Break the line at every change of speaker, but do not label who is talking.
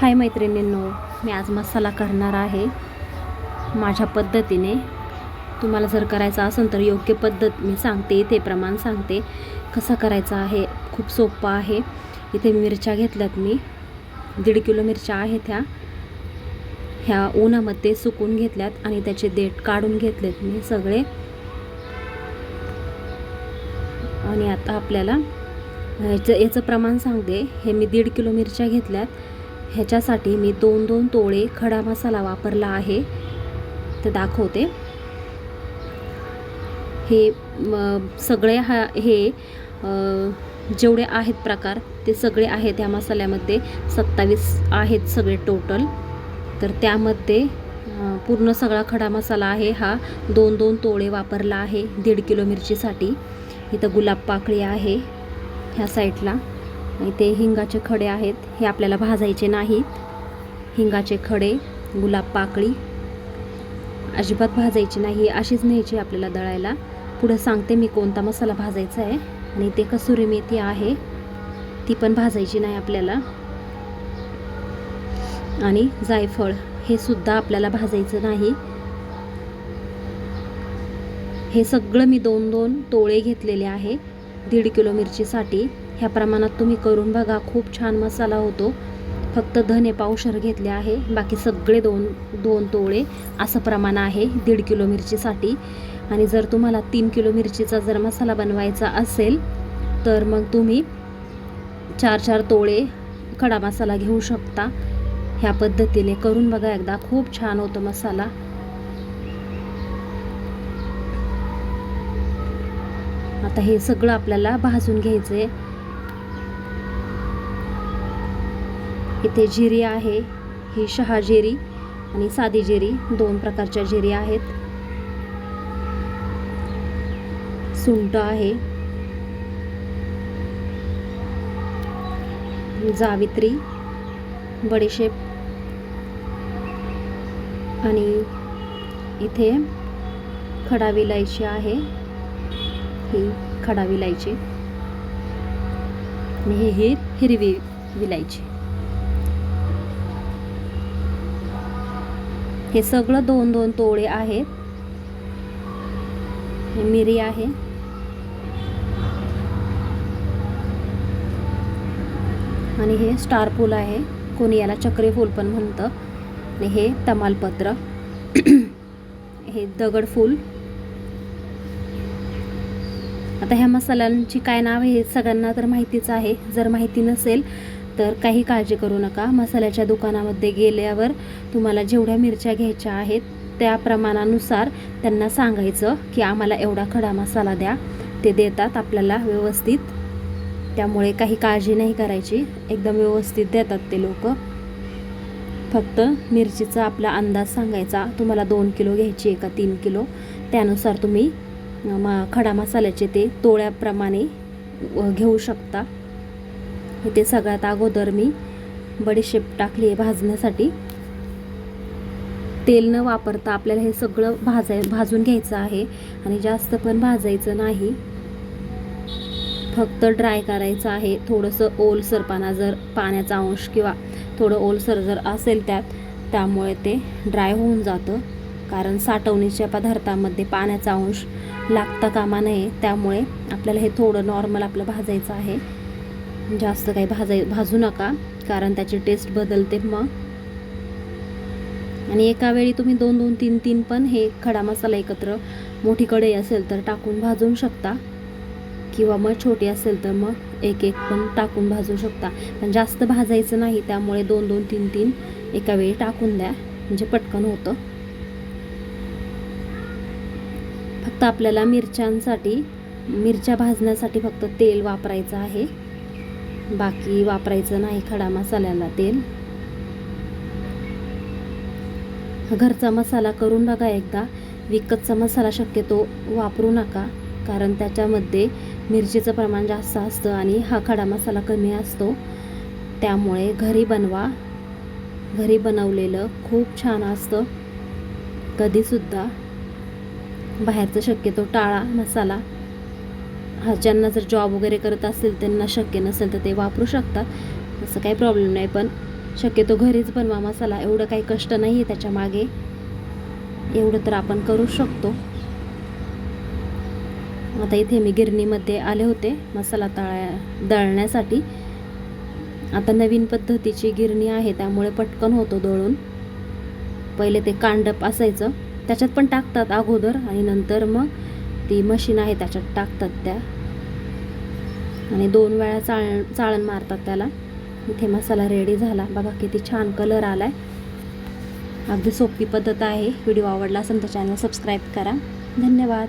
हाय मैत्रिणींनो मी आज मसाला करणार आहे. माझ्या पद्धतीने. तुम्हाला जर करायचा असेल तर योग्य पद्धत मी सांगते इथे प्रमाण सांगते. कसा करायचा आहे? खूप सोपं आहे. इथे मिरच्या घेतल्यात मी. दीड किलो मिरच्या आहेत ह्या. ह्या उन्हामध्ये सुकून घेतल्यात आणि त्याचे देठ काढून घेतलेत मी सगळे. आणि आता आपल्याला ह्याचं याचं प्रमाण सांगते. हे मी दीड किलो मिरच्या घेतल्यात. ह्याच्यासाठी मी दोन दोन तोळे खडा मसाला वापरला आहे. ते दाखवते. हे सगळे हा हे जेवढे आहेत प्रकार ते सगळे आहेत ह्या मसाल्यामध्ये. सत्तावीस आहेत सगळे टोटल तर त्यामध्ये पूर्ण सगळा खडा मसाला आहे हा. दोन दोन तोळे वापरला आहे दीड किलो मिरचीसाठी. इथं गुलाब पाकळी आहे ह्या साईडला. इथे हिंगाचे खडे आहेत. हे आपल्याला भाजायचे नाहीत हिंगाचे खडे गुलाब पाकळी अजिबात भाजायची नाही. अशीच न्यायची आपल्याला दळायला. पुढं सांगते मी कोणता मसाला भाजायचा आहे. आणि ते कसुरी मेथी आहे. ती पण भाजायची नाही आपल्याला. आणि जायफळ हे सुद्धा आपल्याला भाजायचं नाही. हे सगळं मी दोन दोन तोळे घेतलेले आहे. दीड किलो मिरचीसाठी. ह्या प्रमाणात तुम्ही करून बघा खूप छान मसाला होतो. फक्त धने पावशर घेतले आहे बाकी सगळे दोन दोन तोळे असं प्रमाण आहे दीड किलो मिरचीसाठी. आणि जर तुम्हाला तीन किलो मिरचीचा जर मसाला बनवायचा असेल तर मग तुम्ही चार चार तोळे खडा मसाला घेऊ शकता. ह्या पद्धतीने करून बघा एकदा खूप छान होतो मसाला. आता हे सगळं आपल्याला भाजून घ्यायचं आहे इथे जिरी आहे. ही शहा जिरी आणि साधी जिरी दोन प्रकारच्या जिरी आहेत. सुंट आहे. जावित्री बडीशेप आणि इथे खडा विलायची आहे. ही खडा विलायची आणि हे हिरवी विलायची हे सगळं दोन दोन तोळे आहेत. हे मिरी आहे. आणि हे स्टार फूल आहे. कोणी याला चक्री फूल पण म्हणतं. आणि हे तमालपत्र. हे दगड फूल. आता ह्या मसाल्यांची काय नाव आहे हे सगळ्यांना तर माहितीच आहे. जर माहिती नसेल तर काही काळजी करू नका. मसाल्याच्या दुकानामध्ये गेल्यावर तुम्हाला जेवढ्या मिरच्या घ्यायच्या आहेत त्या प्रमाणानुसार त्यांना सांगायचं की आम्हाला एवढा खडा मसाला द्या. ते देतात आपल्याला व्यवस्थित. त्यामुळे काही काळजी नाही करायची. एकदम व्यवस्थित देतात ते लोक. फक्त मिरचीचा आपला अंदाज सांगायचा. तुम्हाला दोन किलो घ्यायची आहे का तीन किलो? त्यानुसार तुम्ही मा खडा मसाल्याचे ते तोळ्याप्रमाणे व- घेऊ शकता. इथे सगळ्यात अगोदर मी बडीशेप टाकली आहे भाजण्यासाठी. तेल न वापरता आपल्याला हे सगळं भाजाय भाजून घ्यायचं आहे आणि जास्त पण भाजायचं नाही. फक्त ड्राय करायचं आहे. थोडंसं ओलसरपणा जर पाण्याचा अंश किंवा थोडं ओलसर जर असेल त्यात त्यामुळे ते ड्राय होऊन जातं. कारण साठवणीच्या पदार्थामध्ये पाण्याचा अंश लागता कामा नये. त्यामुळे आपल्याला हे थोडं नॉर्मल आपलं भाजायचं आहे. जास्त काही भाजाय भाजू नका कारण त्याची टेस्ट बदलते मग. आणि एका वेळी तुम्ही दोन दोन तीन तीन पण हे खडा मसाला एकत्र मोठी कढई असेल तर टाकून भाजून शकता. किंवा मग छोटी असेल तर मग एक एक पण टाकून भाजू शकता. पण जास्त भाजायचं नाही त्यामुळे दोन दोन तीन तीन एका वेळी टाकून द्या. म्हणजे पटकन होतं. फक्त आपल्याला मिरच्यांसाठी मिरच्या भाजण्यासाठी फक्त तेल वापरायचं आहे. बाकी वापरायचं नाही खडा मसाल्याला तेल. घरचा मसाला करून बघा एकदा. विकतचा मसाला शक्यतो वापरू नका कारण त्याच्यामध्ये मिरचीचं प्रमाण जास्त असतं आणि हा खडा मसाला कमी असतो. त्यामुळे घरी बनवा. घरी बनवलेलं खूप छान असतं. कधीसुद्धा. बाहेरचं शक्यतो टाळा मसाला. ज्यांना जर जॉब वगैरे करत असेल त्यांना शक्य नसेल तर ते वापरू शकतात. असं काही प्रॉब्लेम नाही पण शक्यतो घरीच बनवा मसाला. एवढं काही कष्ट नाही आहे त्याच्यामागे. एवढं तर आपण करू शकतो. आता इथे मी गिरणीमध्ये आले होते मसाला तळा दळण्यासाठी. आता नवीन पद्धतीची गिरणी आहे त्यामुळे पटकन होतो दळून. पहिले ते कांडप असायचं. त्याच्यात पण टाकतात अगोदर आणि नंतर मग ती मशीन आहे त्याच्यात टाकतात त्या. आणि दोन वेळा चाळण चाळण मारतात त्याला. इथे मसाला रेडी झाला. बघा किती छान कलर आला आहे अगदी सोपी पद्धत आहे. व्हिडिओ आवडला असेल तर चॅनल सबस्क्राईब करा. धन्यवाद.